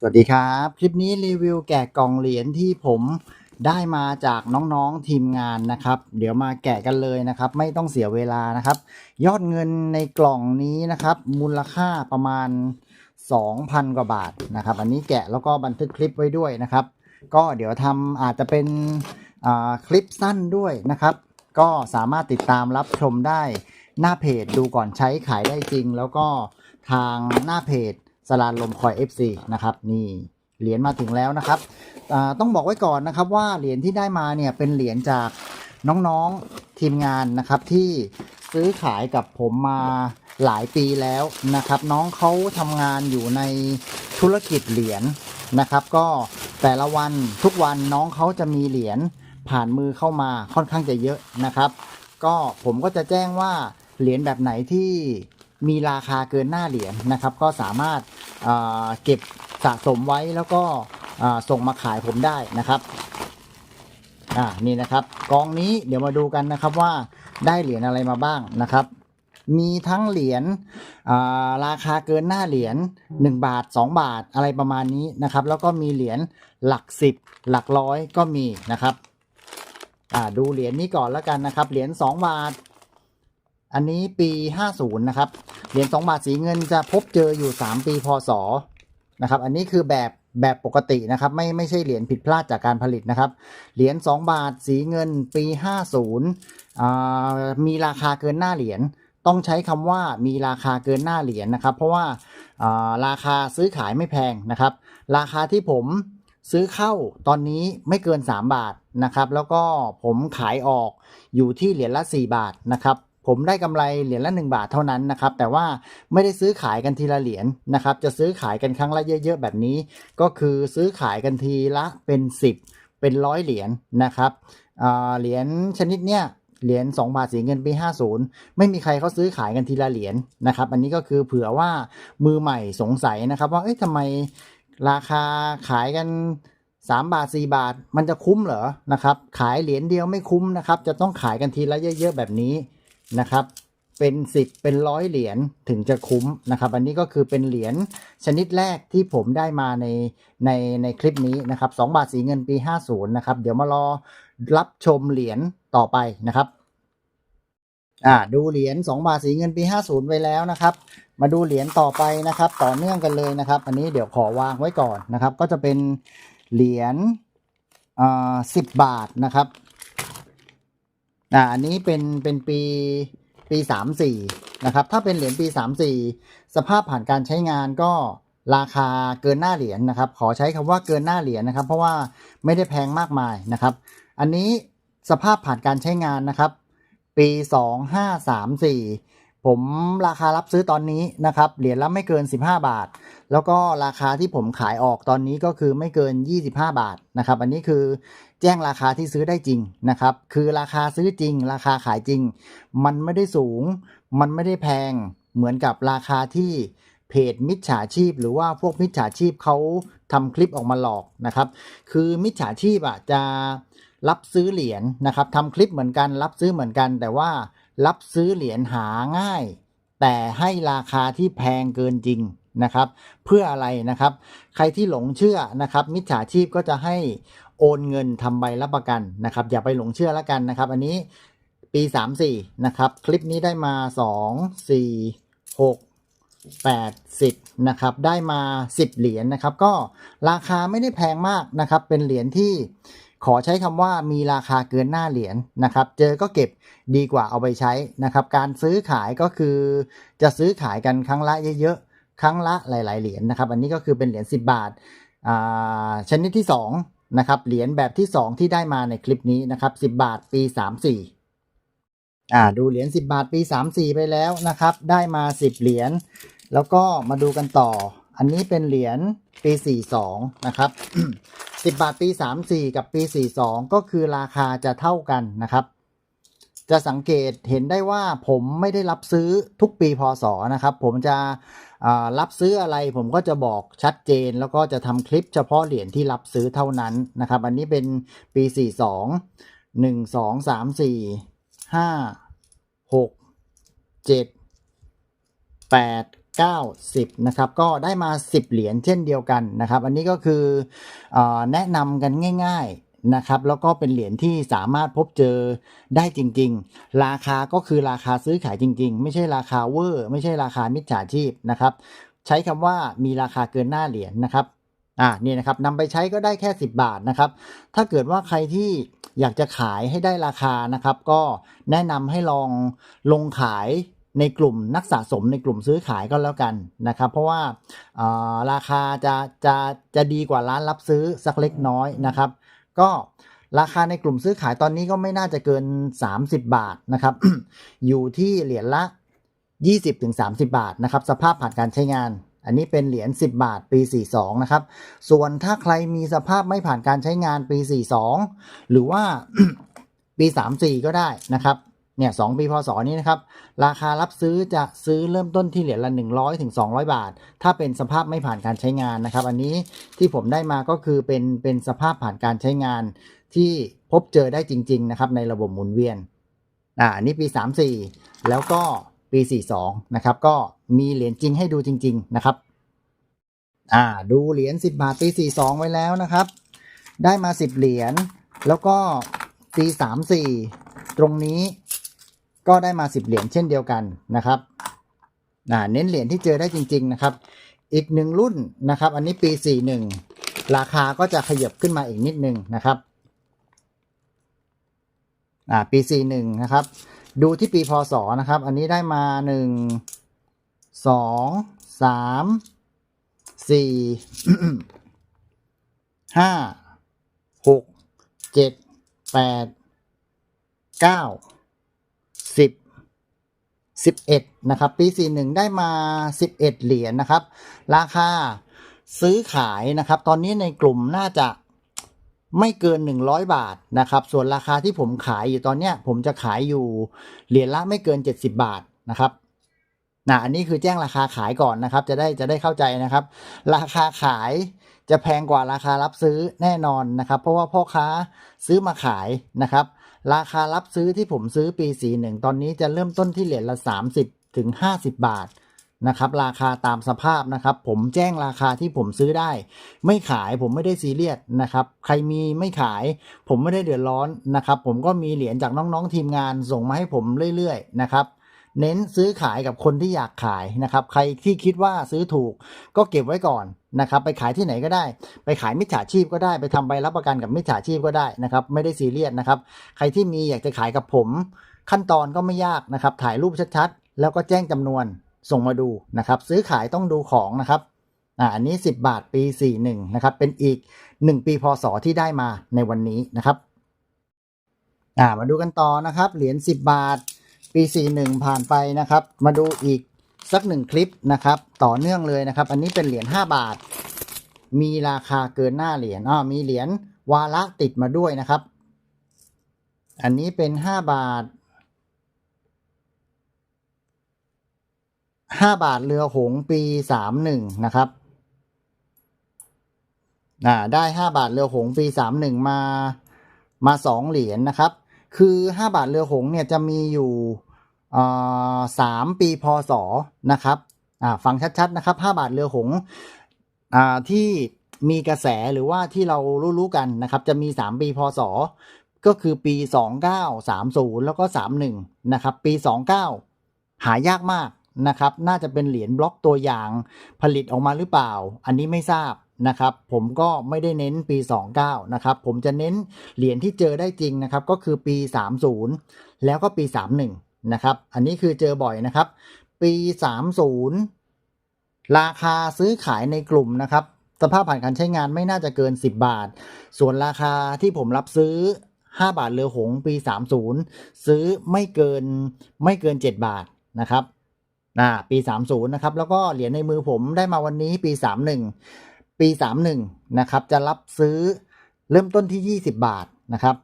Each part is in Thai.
สวัสดีครับ คลิปนี้รีวิวแกะกล่องเหรียญที่ผมได้มาจากน้องๆทีมงานนะครับ เดี๋ยวมาแกะกันเลยนะครับ ไม่ต้องเสียเวลานะครับ ยอดเงินในกล่องนี้นะครับ มูลค่าประมาณ 2,000 กว่าบาทนะครับ อันนี้แกะแล้วก็บันทึกคลิปไว้ด้วยนะครับ ก็เดี๋ยวทำอาจจะเป็นคลิปสั้นด้วยนะครับ ก็สามารถติดตามรับชมได้หน้าเพจดูก่อนใช้ขายได้จริง แล้วก็ทางหน้าเพจ สลานลมคอย FC นะครับนี่เหรียญมาถึงแล้วนะครับต้องบอกไว้ก่อนนะครับว่าเหรียญที่ได้มาเนี่ยเป็นเหรียญจากน้องๆทีมงานนะครับที่ซื้อขายกับผมมาหลายปีแล้วนะครับ น้องเขาทำงานอยู่ในธุรกิจเหรียญนะครับ ก็แต่ละวันทุกวันน้องเขาจะมีเหรียญผ่านมือเข้ามาค่อนข้างจะเยอะนะครับ ก็ผมก็จะแจ้งว่าเหรียญแบบไหนที่ มีราคาเกินหน้าเหรียญนะครับ ก็สามารถเก็บสะสมไว้แล้วก็ส่งมาขายผมได้นะครับอ่านี่นะครับ กองนี้เดี๋ยวมาดูกันนะครับว่าได้เหรียญอะไรมาบ้างนะครับ มีทั้งเหรียญราคาเกินหน้าเหรียญ1บาท 2 บาทอะไรประมาณนี้นะครับ แล้วก็มีเหรียญหลักสิบหลักร้อยก็มีนะครับอ่าดูเหรียญนี้ก่อนแล้วกันนะครับ เหรียญ2บาท อันนี้ปี 50 นะครับ เหรียญ2บาทสีเงินจะพบเจออยู่ 3 ปีพศนะครับ อันนี้คือแบบแบบปกตินะครับ ไม่ไม่ใช่เหรียญผิดพลาดจากการผลิตนะครับ เหรียญ2บาทสีเงินปี 50 มีราคาเกินหน้าเหรียญต้องใช้คำว่ามีราคาเกินหน้าเหรียญนะครับ เพราะว่าอ่าราคาซื้อขายไม่แพงนะครับ ราคาที่ผมซื้อเข้าตอนนี้ไม่เกิน 3 บาทนะครับ แล้วก็ผมขายออกอยู่ที่เหรียญละ 4 บาทนะครับ ผมได้กำไรเหรียญละ 1 บาทเท่านั้นนะครับ แต่ว่าไม่ได้ซื้อขายกันทีละเหรียญนะครับ จะซื้อขายกันครั้งละเยอะๆ แบบนี้ ก็คือซื้อขายกันทีละเป็น 10 เป็นร้อยเหรียญนะครับเหรียญชนิดเนี้ยเหรียญ2บาทสีเงินปี 50 ไม่มีใครเขาซื้อขายกันทีละเหรียญนะครับ อันนี้ก็คือเผื่อว่ามือใหม่สงสัยนะครับ ว่าเอ๊ะทำไมราคาขายกัน 3 บาท 4 บาท มันจะคุ้มเหรอนะครับ ขายเหรียญเดียวไม่คุ้มนะครับ จะต้องขายกันทีละเยอะ ๆ แบบนี้ นะครับ เป็น 10 เป็นร้อยเหรียญถึงจะคุ้มนะครับ อันนี้ก็คือเป็นเหรียญชนิดแรกที่ผมได้มาในในในคลิปนี้นะครับ2บาทสีเงินปี 50 นะครับ เดี๋ยวมารอรับชมเหรียญต่อไปนะครับอ่าดูเหรียญ2บาทสีเงินปี 50 ไปแล้วนะครับ มาดูเหรียญต่อไปนะครับ ต่อเนื่องกันเลยนะครับ อันนี้เดี๋ยวขอวางไว้ก่อนนะครับ ก็จะเป็นเหรียญอ่าสิบบาทนะครับ อ่าอันนี้เป็นเป็นปีปีสามสี่นะครับถ้าเป็นเหรียญปีสามสี่สภาพผ่านการใช้งานก็ราคาเกินหน้าเหรียญนะครับ ขอใช้คำว่าเกินหน้าเหรียญนะครับ เพราะว่าไม่ได้แพงมากมายนะครับ อันนี้สภาพผ่านการใช้งานนะครับ ปีสองห้าสามสี่ผมราคารับซื้อตอนนี้นะครับเหรียญละไม่เกิน 15 บาท แล้วก็ราคาที่ผมขายออกตอนนี้ก็คือไม่เกิน 25 บาทนะครับ อันนี้คือแจ้งราคาที่ซื้อได้จริงนะครับ คือราคาซื้อจริง ราคาขายจริง มันไม่ได้สูง มันไม่ได้แพงเหมือนกับราคาที่เพจมิจฉาชีพ หรือว่าพวกมิจฉาชีพเขาทำคลิปออกมาหลอกนะครับ คือมิจฉาชีพอะจะรับซื้อเหรียญนะครับทำคลิปเหมือนกัน รับซื้อเหมือนกัน แต่ว่ารับซื้อเหรียญหาง่าย แต่ให้ราคาที่แพงเกินจริง นะครับ เพื่ออะไรนะครับ ใครที่หลงเชื่อนะครับ มิจฉาชีพก็จะให้โอนเงินทำใบรับประกันนะครับ อย่าไปหลงเชื่อแล้วกันนะครับ อันนี้ปี 34 นะครับ คลิปนี้ได้มา 2 4 6 8 10นะครับ ได้มา 10 เหรียญนะครับ ก็ราคาไม่ได้แพงมากนะครับ เป็นเหรียญที่ขอใช้คำว่ามีราคาเกินหน้าเหรียญนะครับ เจอก็เก็บดีกว่าเอาไปใช้นะครับ การซื้อขายก็คือจะซื้อขายกันครั้งละเยอะๆ ครั้งละหลาย ๆ เหรียญนะครับ อันนี้ก็คือเป็นเหรียญ10 บาทอ่าชนิดที่2นะครับเหรียญแบบที่ 2 ที่ได้มาในคลิปนี้นะครับ 10 บาทปี 34อ่าดูเหรียญ10 บาทปี 34 ไปแล้วนะครับ ได้มา 10 เหรียญแล้วก็มาดูกันต่อ อันนี้เป็นเหรียญปี 42 นะครับ 10 บาทปี 34 กับปี 42 ก็คือราคาจะเท่ากันนะครับ จะสังเกตเห็นได้ว่าผมไม่ได้รับซื้อทุกปีพศนะครับ ผมจะ รับซื้ออะไรผมก็จะบอกชัดเจน แล้วก็จะทำคลิปเฉพาะเหรียญที่รับซื้อเท่านั้นนะครับ อันนี้เป็นปี 42 1 2 3 4 5 6 7 8 90นะครับก็ได้มา 10 เหรียญเช่นเดียวกันนะครับ อันนี้ก็คือออแนะนำกันง่าย ๆ นะครับ แล้วก็เป็นเหรียญที่สามารถพบเจอได้จริง ๆ ราคาก็คือราคาซื้อขายจริง ๆ ไม่ใช่ราคาเวอร์ ไม่ใช่ราคามิจฉาชีพนะครับ ใช้คำว่ามีราคาเกินหน้าเหรียญนะครับอ่านี่นะครับนำไปใช้ก็ได้แค่ 10 บาทนะครับ ถ้าเกิดว่าใครที่อยากจะขายให้ได้ราคานะครับ ก็แนะนำให้ลองลงขายในกลุ่มนักสะสมในกลุ่มซื้อขายก็แล้วกันนะครับ เพราะว่าเอ่อราคาจะจะจะดีกว่าร้านรับซื้อสักเล็กน้อยนะครับ ก็ราคาในกลุ่มซื้อขายตอนนี้ก็ไม่น่าจะเกิน 30 บาทนะครับ อยู่ที่เหรียญละ 20-30 บาทนะครับ สภาพผ่านการใช้งาน อันนี้เป็นเหรียญ 10 บาทปี 42 นะครับ ส่วนถ้าใครมีสภาพไม่ผ่านการใช้งานปี 42 หรือว่าปี 34 ก็ได้นะครับ เนี่ยสปีพศนี้นะครับ ราคารับซื้อจะซื้อเริ่มต้นที่เหรียญละ 100ถึง200 บาท ถ้าเป็นสภาพไม่ผ่านการใช้งานนะครับ อันนี้ที่ผมได้มาก็คือเป็นเป็นสภาพผ่านการใช้งานที่พบเจอได้จริง ๆ นะครับ ในระบบหมุนเวียนอ่านนี้ปี 34 แล้วก็ปี 42 นะครับ ก็มีเหรียญจริงให้ดูจริง ๆ นะครับอ่าดูเหรียญ10 บาทปี 42 ไว้แล้วนะครับ ได้มา 10 เหรียญแล้วก็ปี 34 ตรงนี้ ก็ได้มา 10 เหรียญเช่นเดียวกันนะครับอ่าเน้นเหรียญที่เจอได้จริง ๆ นะครับ อีกหนึ่งรุ่นนะครับ อันนี้ปี 41 ราคาก็จะขยับขึ้นมาอีกนิดนึงนะครับอ่าปี 41 นะครับ ดูที่ปีพศนะครับ อันนี้ได้มา 1 2 3 4ห้าหกเจ็ดแปดเก้า สิบสิบเอ็ดนะครับ ปีสี่หนึ่งได้มาสิบเอ็ดเหรียญนะครับ ราคาซื้อขายนะครับ ตอนนี้ในกลุ่มน่าจะไม่เกิน 100 บาทนะครับ ส่วนราคาที่ผมขายอยู่ตอนเนี้ย ผมจะขายอยู่เหรียญละไม่เกิน 70 บาทนะครับนะอันนี้คือแจ้งราคาขายก่อนนะครับ จะได้จะได้เข้าใจนะครับ ราคาขายจะแพงกว่าราคารับซื้อแน่นอนนะครับ เพราะว่าพ่อค้าซื้อมาขายนะครับ ราคารับซื้อที่ผมซื้อปีสีหนึ่งตอนนี้จะเริ่มต้นที่เหรียญละ 30 ถึง 50 บาทนะครับ ราคาตามสภาพนะครับ ผมแจ้งราคาที่ผมซื้อได้ ไม่ขายผมไม่ได้ซีเรียสนะครับ ใครมีไม่ขาย ผมไม่ได้เดือดร้อนนะครับ ผมก็มีเหรียญจากน้องๆทีมงานส่งมาให้ผมเรื่อยๆนะครับ เน้นซื้อขายกับคนที่อยากขายนะครับ ใครที่คิดว่าซื้อถูกก็เก็บไว้ก่อนนะครับ ไปขายที่ไหนก็ได้ ไปขายมิจฉาชีพก็ได้ ไปทำใบรับประกันกับมิจฉาชีพก็ได้นะครับ ไม่ได้ซีเรียสนะครับ ใครที่มีอยากจะขายกับผม ขั้นตอนก็ไม่ยากนะครับ ถ่ายรูปชัดๆ แล้วก็แจ้งจำนวนส่งมาดูนะครับ ซื้อขายต้องดูของนะครับอ่าอันนี้ 10 บาทปี 41 นะครับ เป็นอีก 1 ปีพศที่ได้มาในวันนี้นะครับ อ่า มาดูกันต่อนะครับ เหรียญ 10 บาท ปี 41 ผ่านไปนะครับ มาดูอีกสักหนึ่งคลิปนะครับ ต่อเนื่องเลยนะครับ อันนี้เป็นเหรียญ5บาท มีราคาเกินหน้าเหรียญอ่ามีเหรียญวาระติดมาด้วยนะครับ อันนี้เป็น 5 บาท 5 บาทเรือหงส์ปี 31 นะครับอ่าได้ 5 บาทเรือหงส์ปี 31 มามา 2 เหรียญนะครับ คือ 5 บาทเรือหงเนี่ยจะมีอยู่ สามปีพศนะครับอ่าฟังชัดๆนะครับ5บาทเรือหงอ่าที่มีกระแสหรือว่าที่เรารู้ๆกันนะครับ จะมี 3 ปีพศ ก็คือปี 29 30 แล้วก็ 31 นะครับ ปี 29 หายากมากนะครับ น่าจะเป็นเหรียญบล็อกตัวอย่างผลิตออกมาหรือเปล่า อันนี้ไม่ทราบนะครับ ผมก็ไม่ได้เน้นปี 29 นะครับ ผมจะเน้นเหรียญที่เจอได้จริงนะครับ ก็คือปี 30 แล้วก็ปี 31 นะครับ อันนี้คือเจอบ่อยนะครับ ปี 30 ราคาซื้อขายในกลุ่มนะครับ สภาพผ่านการใช้งานไม่น่าจะเกิน 10 บาท ส่วนราคาที่ผมรับซื้อ 5 บาทเรือหงส์ปี 30 ซื้อไม่เกินไม่เกิน 7 บาทนะครับอ่าปี 30 นะครับ แล้วก็เหรียญในมือผมได้มาวันนี้ปี 31 ปี 31 นะครับ จะรับซื้อเริ่มต้นที่ 20 บาทนะครับ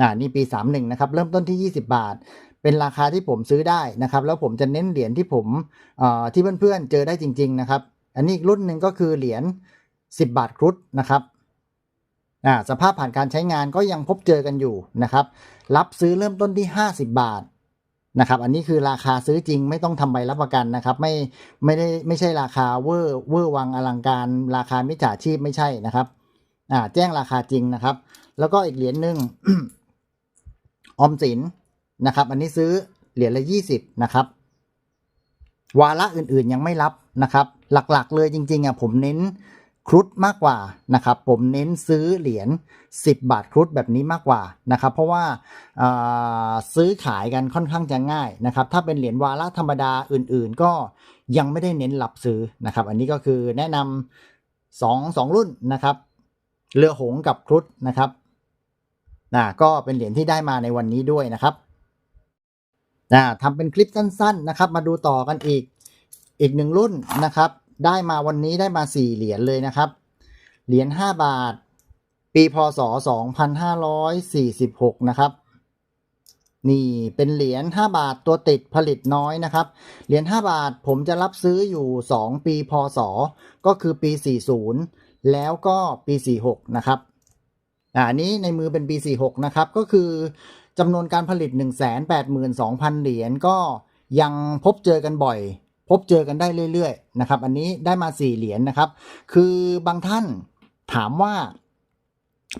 อ่านี่ปี 31 นะครับ เริ่มต้นที่ 20 บาท เป็นราคาที่ผมซื้อได้นะครับ แล้วผมจะเน้นเหรียญที่ผมที่เพื่อนๆเจอได้จริง ๆ นะครับ อันนี้รุ่นหนึ่งก็คือเหรียญ10 บาทครุฑนะครับสภาพผ่านการใช้งานก็ยังพบเจอกันอยู่นะครับ รับซื้อเริ่มต้นที่ 50 บาทนะครับ อันนี้คือราคาซื้อจริงไม่ต้องทำใบรับประกันนะครับ ไม่ไม่ได้ไม่ใช่ราคาเวอร์เวอร์วังอลังการราคามิจฉาชีพไม่ใช่นะครับอ่าแจ้งราคาจริงนะครับ แล้วก็อีกเหรียญหนึ่งออมสิน นะครับ อันนี้ซื้อเหรียญละยี่สิบนะครับ วาระอื่นๆยังไม่รับนะครับ หลักๆเลยจริงๆอะผมเน้นครุฑมากกว่านะครับ ผมเน้นซื้อเหรียญ10 บาทครุฑแบบนี้มากกว่านะครับ เพราะว่าาซื้อขายกันค่อนข้างจะง่ายนะครับ ถ้าเป็นเหรียญวาระธรรมดาอื่น ๆ ก็ยังไม่ได้เน้นรับซื้อนะครับ อันนี้ก็คือแนะนำสองสองรุ่นนะครับเรือหงกับครุฑนะครับนะก็เป็นเหรียญที่ได้มาในวันนี้ด้วยนะครับ นะทำเป็นคลิปสั้น ๆ นะครับ มาดูต่อกันอีกอีกหนึ่งรุ่นนะครับ ได้มาวันนี้ได้มาสี่เหรียญเลยนะครับ เหรียญห้าบาท ปีพศสองพันห้าร้อยสี่สิบหกนะครับ นี่เป็นเหรียญ5บาทตัวติดผลิตน้อยนะครับ เหรียญ5บาทผมจะรับซื้ออยู่ 2 ปีพศ ก็คือปี 40 แล้วก็ปี 46 นะครับอันนี้ในมือเป็นปี46 นะครับ ก็คือ จำนวนการผลิต 182,000 เหรียญก็ยังพบเจอกันบ่อย พบเจอกันได้เรื่อยๆนะครับ อันนี้ได้มา 4 เหรียญนะครับ คือบางท่านถามว่า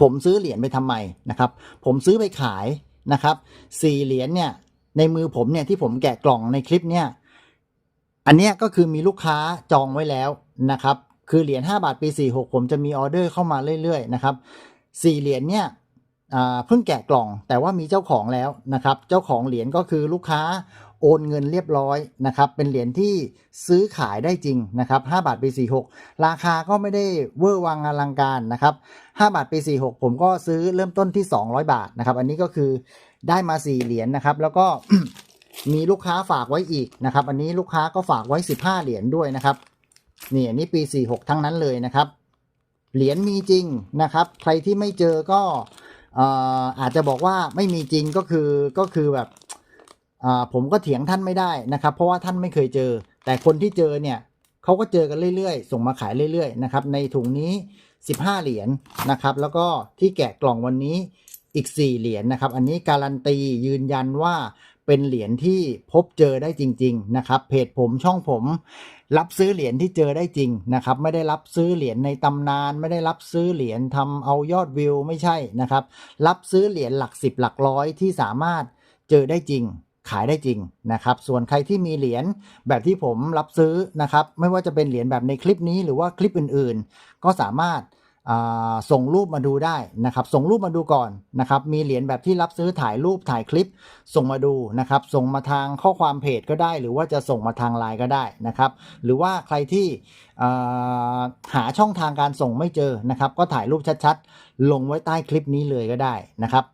ผมซื้อเหรียญไปทำไมนะครับ ผมซื้อไปขายนะครับสี่เหรียญเนี่ยในมือผมเนี่ยที่ผมแกะกล่องในคลิปเนี่ยอันนี้ก็คือมีลูกค้าจองไว้แล้วนะครับ คือเหรียญ5บาทปี 46 ผมจะมีออเดอร์เข้ามาเรื่อยๆนะครับสี่เหรียญเนี่ย เพิ่งแกะกล่องแต่ว่ามีเจ้าของแล้วนะครับ เจ้าของเหรียญก็คือลูกค้าโอนเงินเรียบร้อยนะครับ เป็นเหรียญที่ซื้อขายได้จริงนะครับ5บาทปี46 ราคาก็ไม่ได้เวอร์วังอลังการนะครับ5บาทปี46 ผมก็ซื้อเริ่มต้นที่ 200 บาทนะครับ อันนี้ก็คือได้มา 4 เหรียญนะครับ แล้วก็มีลูกค้าฝากไว้อีกนะครับ อันนี้ลูกค้าก็ฝากไว้ 15 เหรียญด้วยนะครับนี่อันนี้ปี 46 ทั้งนั้นเลยนะครับ เหรียญมีจริงนะครับ ใครที่ไม่เจอก็ อาจจะบอกว่าไม่มีจริงก็คือก็คือแบบผมก็เถียงท่านไม่ได้นะครับ เพราะว่าท่านไม่เคยเจอ แต่คนที่เจอเนี่ยเขาก็เจอกันเรื่อยๆ ส่งมาขายเรื่อยๆนะครับในถุงนี้ 15 เหรียญนะครับ แล้วก็ที่แกะกล่องวันนี้อีก 4 เหรียญนะครับ อันนี้การันตียืนยันว่าเป็นเหรียญที่พบเจอได้จริง ๆ นะครับ เพจผมช่องผม รับซื้อเหรียญที่เจอได้จริงนะครับ ไม่ได้รับซื้อเหรียญในตำนาน ไม่ได้รับซื้อเหรียญทำเอายอดวิวไม่ใช่นะครับ รับซื้อเหรียญหลักสิบหลักร้อยที่สามารถเจอได้จริงขายได้จริงนะครับ ส่วนใครที่มีเหรียญแบบที่ผมรับซื้อนะครับ ไม่ว่าจะเป็นเหรียญแบบในคลิปนี้หรือว่าคลิปอื่นๆ ก็สามารถ ส่งรูปมาดูได้นะครับ ส่งรูปมาดูก่อนนะครับ มีเหรียญแบบที่รับซื้อถ่ายรูปถ่ายคลิป ส่งมาดูนะครับ ส่งมาทางข้อความเพจก็ได้ หรือว่าจะส่งมาทางไลน์ก็ได้นะครับ หรือว่าใครที่หาช่องทางการส่งไม่เจอนะครับ ก็ถ่ายรูปชัดๆ ลงไว้ใต้คลิปนี้เลยก็ได้นะครับ